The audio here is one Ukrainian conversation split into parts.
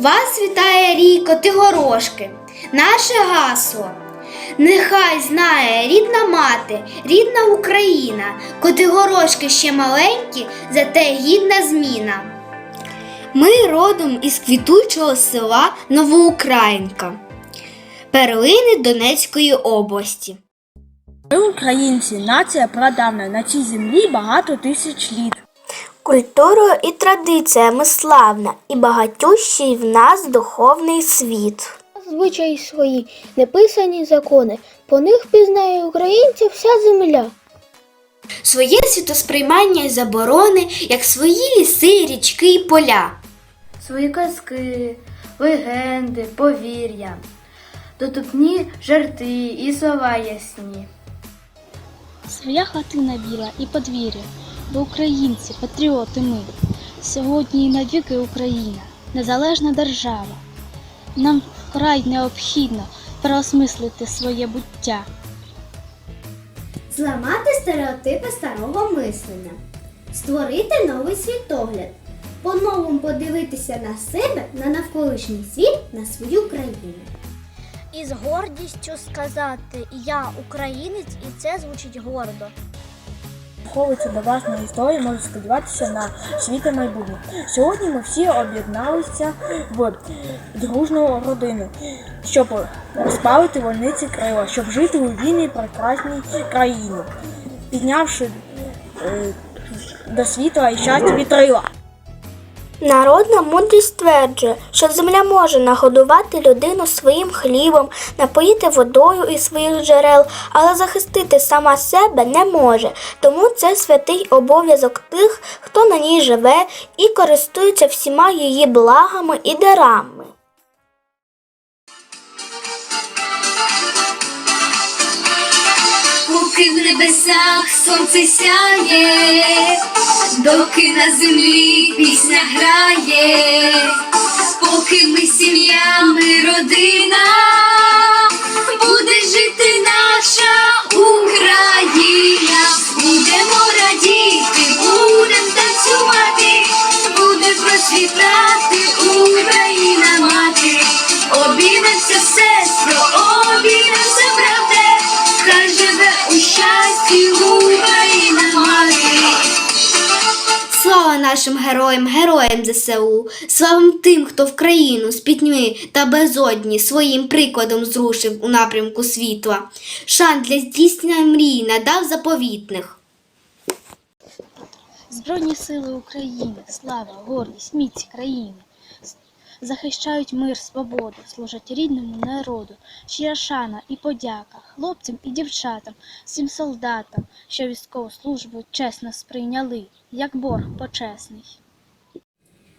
Вас вітає рій Котигорошки, наше гасло. Нехай знає рідна мати, рідна Україна, Котигорошки ще маленькі, зате гідна зміна. Ми родом із квітучого села Новоукраїнка, перлини Донецької області. Ми українці, нація прадавна, на цій землі багато тисяч літ. Культурою і традиціями славна, і багатющий в нас духовний світ. Звичаї свої, неписані закони, по них пізнає українця вся земля. Своє світосприймання й заборони, як свої ліси, річки й поля. свої казки, легенди, повір'я, дотупні жарти і слова ясні. Своя хатина біла і подвір'я, бо українці, патріоти ми. Сьогодні і навіки Україна, незалежна держава. Нам вкрай необхідно переосмислити своє буття. Зламати стереотипи старого мислення, створити новий світогляд, по-новому подивитися на себе, на навколишній світ, на свою країну. І з гордістю сказати Я українець, і це звучить гордо. Виховується до власної історії, можуть сподіватися на світле майбутнє. Сьогодні ми всі об'єдналися в дружну родину, щоб розпалити вольниці крила, щоб жити у вільній прекрасній країні, піднявши е, до світла і щастя вітрила. Народна мудрість стверджує, що земля може нагодувати людину своїм хлібом, напоїти водою із своїх джерел, але захистити сама себе не може. Тому це святий обов'язок тих, хто на ній живе і користується всіма її благами і дарами. Небесах сонце сяє, доки на землі пісня грає, поки ми сім'я, ми родина, буде жити наша Україна, будемо радіти, будем танцювати, буде процвітати Україна мати, обіймемося сестро, щасті Україна мати. Слава нашим героям, героям ЗСУ, слава тим, хто в країну з пітьми та безодні своїм прикладом зрушив у напрямку світла. Шан для здійснення мрій надав заповітних. Збройні сили України, слава, гордість, міць країни. Захищають мир, свободу, служать рідному народу, щира шана і подяка хлопцям і дівчатам, всім солдатам, що військову службу чесно сприйняли, як борг почесний.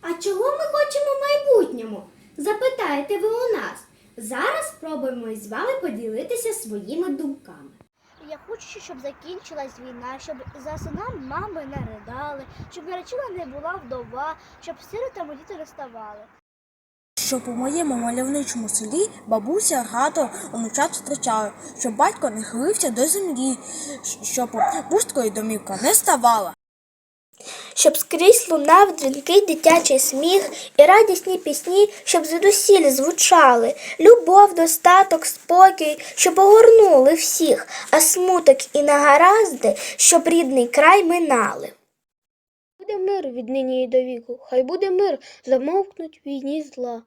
А чого ми хочемо в майбутньому? Запитаєте ви у нас. Зараз спробуємо із вами поділитися своїми думками. Я хочу, щоб закінчилась війна, щоб за синам мами не ридали, щоб наречена не була вдова, щоб сиротами діти не ставали. Щоб у моєму мальовничому селі бабуся радо онучат зустрічала, щоб батько не хилився до землі, щоб пусткою домівка не ставала. щоб скрізь лунав дзвінкий дитячий сміх і радісні пісні, щоб звідусіль звучали, любов, достаток, спокій, щоб огорнули всіх, а смуток і нагаразди, щоб рідний край минали. Буде мир від нині і до віку, хай буде мир, замовкнуть війні зла.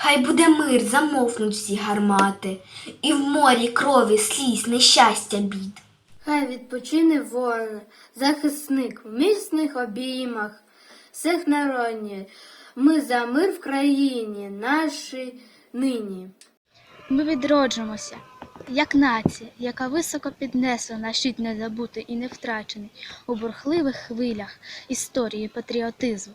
Хай буде мир, замовкнуть всі гармати, і в морі крові, сліз, нещастя бід. Хай відпочине воїн, захисник в міцних обіймах, всіх народні. Ми за мир в країні нашій нині. Ми відроджуємося, як нація, яка високо піднесла наш щит не забутий і не втрачений у бурхливих хвилях історії патріотизму.